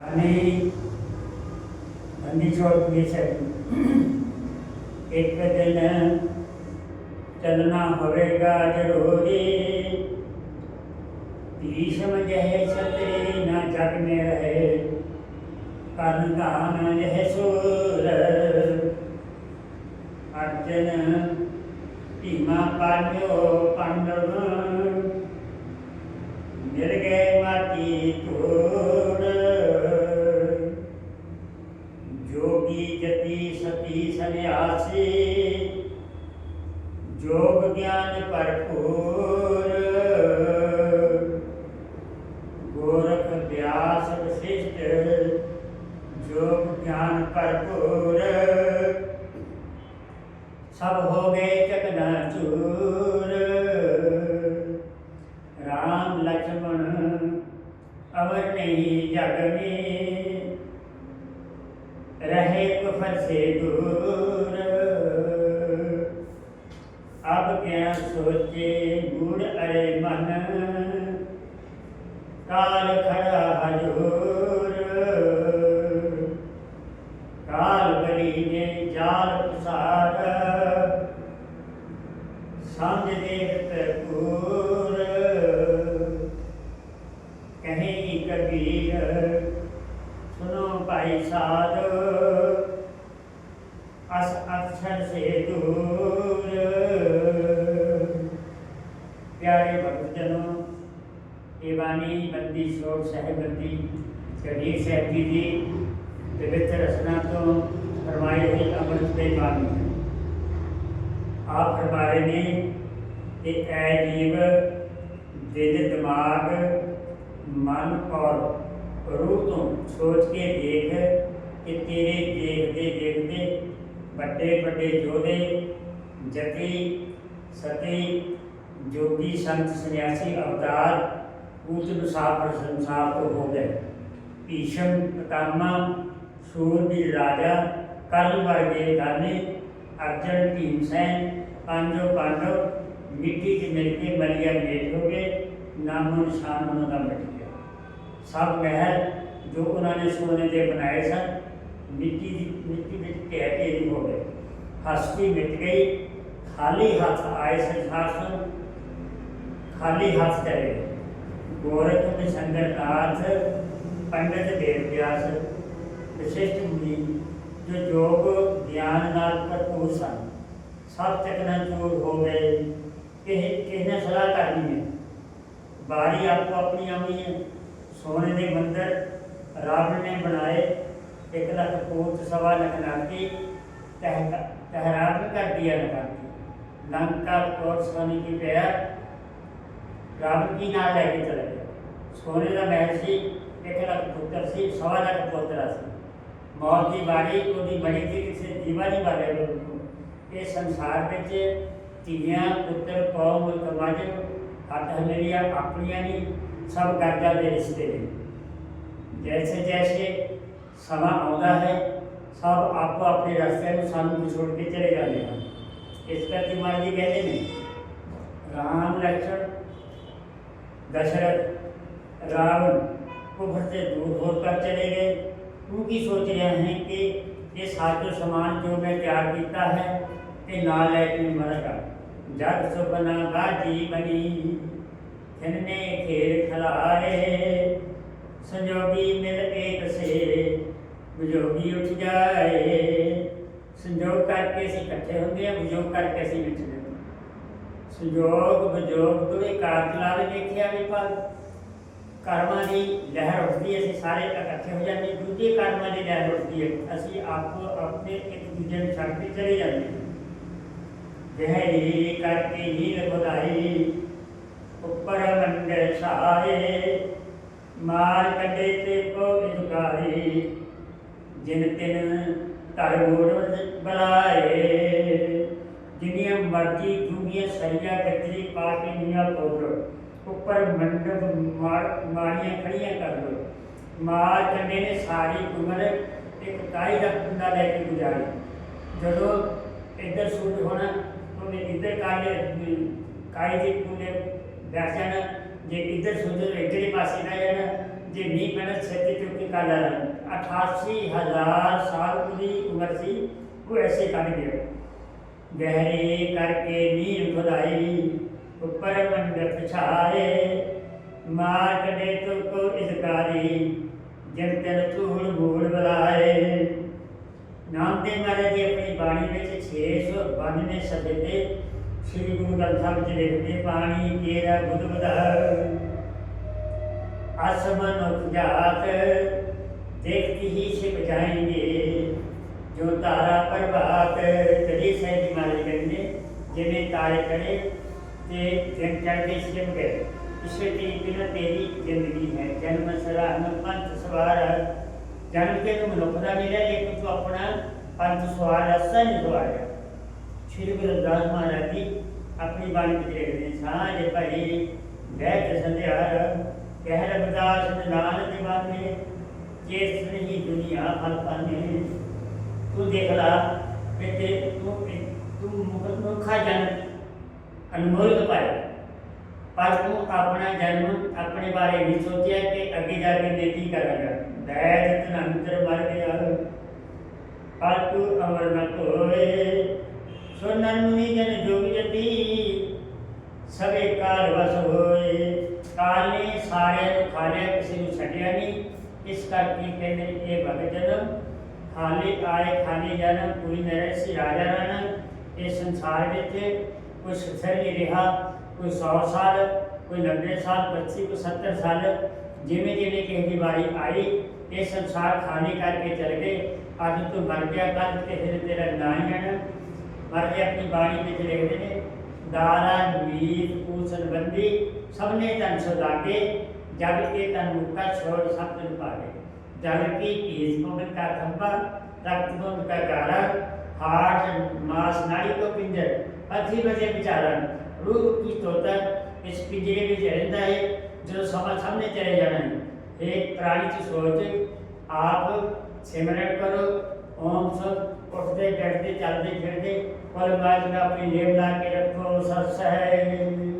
અમે અમે છોડ પુરુષ એક દિન ચલના હોવેગા જરૂરી भीषम जहे छत्रे न जग में रहे कर्ण कान जह सूर अर्जुन भीमा पांडव पांडव निर्गय माती तू राम लक्ष्मण अब नहीं जग में रहे कुफर से दूर। अब क्या सोचे गुड़ अरे मन? काल खड़ा कपूर कहेगी कबीर सुनो भाई साधो अस अक्षर से दूर प्यारे भक्तजनों ये वाणी बंदी शोर साहेबंदी कबीर साहब की थी पवित्र रचना तो फरमाए ही अमृत बेबानी है आप हमारे ने ਕਿ ਐ ਜੀਵ ਦਿਲ ਦਿਮਾਗ, ਮਨ ਔਰ ਰੂਹ ਤੋਂ ਸੋਚ ਕੇ ਦੇਖ ਕਿ ਤੇਰੇ ਦੇਖਦੇ ਦੇਖਦੇ ਵੱਡੇ ਵੱਡੇ ਯੋਧੇ ਜਤੀ ਸਤੀ, ਜੋਗੀ, ਸੰਤ, ਸੰਨਿਆਸੀ, ਅਵਤਾਰ ਊਚ ਮੁਸਾਫਰ ਸੰਸਾਰ ਤੋਂ ਹੋ ਗਏ। ਭੀਸ਼ਮ ਪਿਤਾਮਾ ਸੂਰਬੀਰ ਰਾਜਾ ਕੱਲ ਵਰਗੇ ਦਾਨੇ, ਅਰਜਨ ਭੀਮਸੈਨ ਪੰਜੋ ਪਾਂਡਵ ਮਿੱਟੀ 'ਚ ਮਿਲ ਕੇ ਮਲੀਆ ਮੇਟ ਹੋ ਗਏ ਨਾਮੋ ਨਿਸ਼ਾਨ ਉਹਨਾਂ ਦਾ ਮਿਟ ਗਿਆ ਸਭ ਮਹਿਲ ਜੋ ਉਹਨਾਂ ਨੇ ਸੋਨੇ ਦੇ ਬਣਾਏ ਸਨ ਮਿੱਟੀ ਦੀ ਮਿੱਟੀ ਵਿੱਚ ਢਹਿ ਢੇਰੀ ਹੋ ਗਏ ਹਸਤੀ ਮਿਟ ਗਈ ਖਾਲੀ ਹੱਥ ਆਏ ਸੰਸਾਰ ਤੋਂ ਖਾਲੀ ਹੱਥ ਚਲੇ ਗਏ ਗੋਰਖ ਦੇ ਸੰਗਰਨਾਥ ਪੰਡਤ ਦੇਵ ਵਿਆਸ ਵਿਸ਼ਿਸ਼ਟ ਮੁਨੀ ਜੋ ਯੋਗ ਗਿਆਨ ਨਾਲ ਭਰਪੂਰ ਸਨ ਸਭ ਤਕਨਾ कहना सलाह करनी है। बारी आपको अपनी आनी है। सोने के मंदिर राम ने बनाए, एक लख कोच सवा लख नाती तहरान कर दिया नकाती लंका और सोनी की पैर रावण की ना लेके चले गए। सोने का महल से, एक लख पुत्र से, सवा लख पोतरा से। मौत की बारी तो बड़ी थी, किसी जीवन ही बारे ये संसार में ਧੀਆਂ ਪੁੱਤਰ ਕੌਮ ਕਮਾਜੇ ਹੱਥ ਹਨੇਰੀਆਂ ਆਪਣੀਆਂ ਨਹੀਂ ਸਭ ਕਰਜ਼ਾ ਦੇ ਰਿਸ਼ਤੇ ਨੇ ਜੈਸੇ ਜੈਸੇ ਸਮਾਂ ਆਉਂਦਾ ਹੈ ਸਭ ਆਪੋ ਆਪਣੇ ਰਸਤੇ ਨੂੰ ਸਾਨੂੰ ਛੋੜ ਕੇ ਚਲੇ ਜਾਂਦੇ ਹਨ ਇਸ ਕਰਕੇ ਮਾਂ ਜੀ ਕਹਿੰਦੇ ਨੇ ਰਾਮ ਲਖਣ दशरथ रावण कुफर से दूर होकर चले गए क्योंकि सोच रहे हैं कि ये साजो सामान जो मैं तैयार किया है ये नाल लैके मरेगा जग सुपना बाजी बनी खिलने खेल खिलाए संजोगी मिल एक से विजोगी उठ जाए संजोग करके ਅਸੀਂ ਇਕੱਠੇ ਹੁੰਦੇ ਆ ਵਿਜੋਗ ਕਰਕੇ ਅਸੀਂ ਵਿਛੜੇ ਹਾਂ ਸੰਜੋਗ ਵਿਜੋਗ ਦੋਵੇਂ ਕਾਰਜ ਨਾਲ ਦੇਖਿਆ ਵੀ ਪਰ ਕਰਮਾਂ ਦੀ ਲਹਿਰ ਉੱਠਦੀ ਹੈ, ਅਸੀਂ ਸਾਰੇ ਇਕੱਠੇ ਹੋ ਜਾਂਦੇ ਹਾਂ। ਦੂਜੇ ਕਰਮਾਂ ਦੀ ਲਹਿਰ ਉੱਠਦੀ ਹੈ ਅਸੀਂ ਆਪੋ ਆਪਣੇ ਇੱਕ ਦੂਜੇ ਨੂੰ ਛੱਡ ਕੇ ਚਲੇ ਜਾਂਦੇ ਹਾਂ ਜਹਰੀ ਕਰਕੇ ਨੀਲ ਬੁਧਾਈ ਉੱਪਰ ਮੰਡਲ ਛਾਏ ਮਾਰ ਕੱਢੇ ਤੇ ਕੋ ਇਨਕਾਰੀ ਜਿਨ ਤਿਨ ਧਰ ਮੋੜ ਬਲਾਏ ਜਿੰਨੀਆਂ ਮਰਜ਼ੀ ਦੁਨੀਆ ਸਰੀਆ ਗੱਜਰੀ ਪਾ ਕੇ ਨੀਆਂ ਕੋਦਰ ਉੱਪਰ ਮੰਡਪ ਮਾਰ ਮਾਰੀਆਂ ਖੜੀਆਂ ਕਰ ਲੋ ਮਾਰ ਕੰਡੇ ਨੇ ਸਾਰੀ ਉਮਰ ਇੱਕ ਕਾਈ ਦਾ ਕੁੰਡਾ ਲੈ ਕੇ ਗੁਜ਼ਾਰੀ ਜਦੋਂ ਇੱਧਰ ਸੂਟ ਹੋਣਾ पुणे इतर कार्य काही जे पुणे व्याख्यानं, जे इतर सुंदर वेगळी पासिना यानं, जे मी मेहनत सती चुकी कालानं अठासी हज़ार साल की उम्र थी वो ऐसे काट गया गहरे करके नीर खुदाई ऊपर मंडप छाए मार कटे तुमको इस कारी जब तक चूड़ भूड़ बुलाए ਨਾਮ ਦੇ ਮਹਾਰਾਜ ਜੀ ਆਪਣੀ ਬਾਣੀ ਵਿੱਚ 692 ਸ਼ਬਦ ਤੇ ਸ੍ਰੀ ਗੁਰੂ ਗ੍ਰੰਥ ਸਾਹਿਬ ਵਿੱਚ ਲਿਖਦੇ ਪਾਣੀ ਤੇਰਾ ਬੁੱਧ ਬਧਾਰ ਆਸਮਨ ਉਪਜਾਤ, ਦੇਖਤੀ ਹੀ ਛਿਪ ਜਾਏਂਗੇ, ਜੋ ਤਾਰਾ ਪ੍ਰਭਾਤ। ਕਦੀ ਸਹਿਜ ਮਹਾਰਾਜ ਕਹਿੰਦੇ ਜਿਵੇਂ ਤਾਰੇ ਚੜੇ ਤੇ ਦਿਨ ਚੜ੍ਹਦੇ ਛਿਪ ਗਏ। ਇਸੇ ਤਰੀਕੇ ਨਾਲ ਤੇਰੀ ਜ਼ਿੰਦਗੀ ਹੈ, ਜਨਮ ਸਰਾਹ ਨੂੰ ਪੰਥ ਸਵਾਰ। ಚಾಣಕ್ಯನು ಲೋಕರಾಜನೇ ಲೇಖಿತು अपना 518 નિર્વાળ્યા શ્રી ગુરુદાસ મહારાજ આપણી વાણી બધી રહી સાંજે ભાઈ વૈદ સંધ્યાર કહેર બદાસ નાન દિવાને चेत नहीं तो दुनिया हल्का नहीं तू देख ला बेटे तू तू मुकदमा खा जान अनमोल पाए। पर तू अपना जन्म अपने बारे में सोचा कि आगे जाके बेटी करेगा ਵੈਦ ਤਨੰਤਰ ਮਰ ਗਿਆ ਅਮਰ ਨ ਹੋਏ ਸੁਨਨ ਮੁਨੀ ਜਨ ਜੋਗ ਜਤੀ। ਸਭੇ ਕਾਲ ਵਸ ਹੋਏ। ਕਾਲ ਨੇ ਸਾਰਿਆਂ ਨੂੰ ਖਾ ਕਿਸੇ ਨੂੰ ਛੱਡਿਆ ਨਹੀਂ ਇਸ ਕਰਕੇ ਕਹਿੰਦੇ ਇਹ ਭਗਤ ਜਨ ਖਾਲੀ ਆਏ ਖਾਲੀ ਜਨ ਕੋਈ ਨਰੇ ਸੀ ਰਾਜਾ ਰਣ। ਇਹ ਸੰਸਾਰ ਵਿੱਚ ਕੋਈ ਸਥਿਰ ਨਹੀਂ ਰਿਹਾ। ਕੋਈ 100 ਸਾਲ, ਕੋਈ 90 ਸਾਲ 25 ਕੋਈ 70 ਸਾਲ। जिमे जिमे कहती बारी आई, ये संसार खाली करके चल गए। अब तू मर गया, कल किसी तेरा ना ही आना मर गए अपनी बाड़ी में लिखते हैं दारा मीर संबंधी सबने तन सुदागे जग के तन मुक्ता छोड़ सब तन पागे। जल की तेज मोहन का खंबा रक्त मोहन का गारा। हार्ट मास, नाड़ी को पिंजर अथी बजे बेचारा। रूह की तोतर इस पिंजरे में रहता है जो सभा सामने चले जाने एक प्राणी की सोच, आप सिमरन करो, ओम सब उठते, बैठते, चलते, फिरते पल बाजू अपनी नेम ला के रखो सत्सह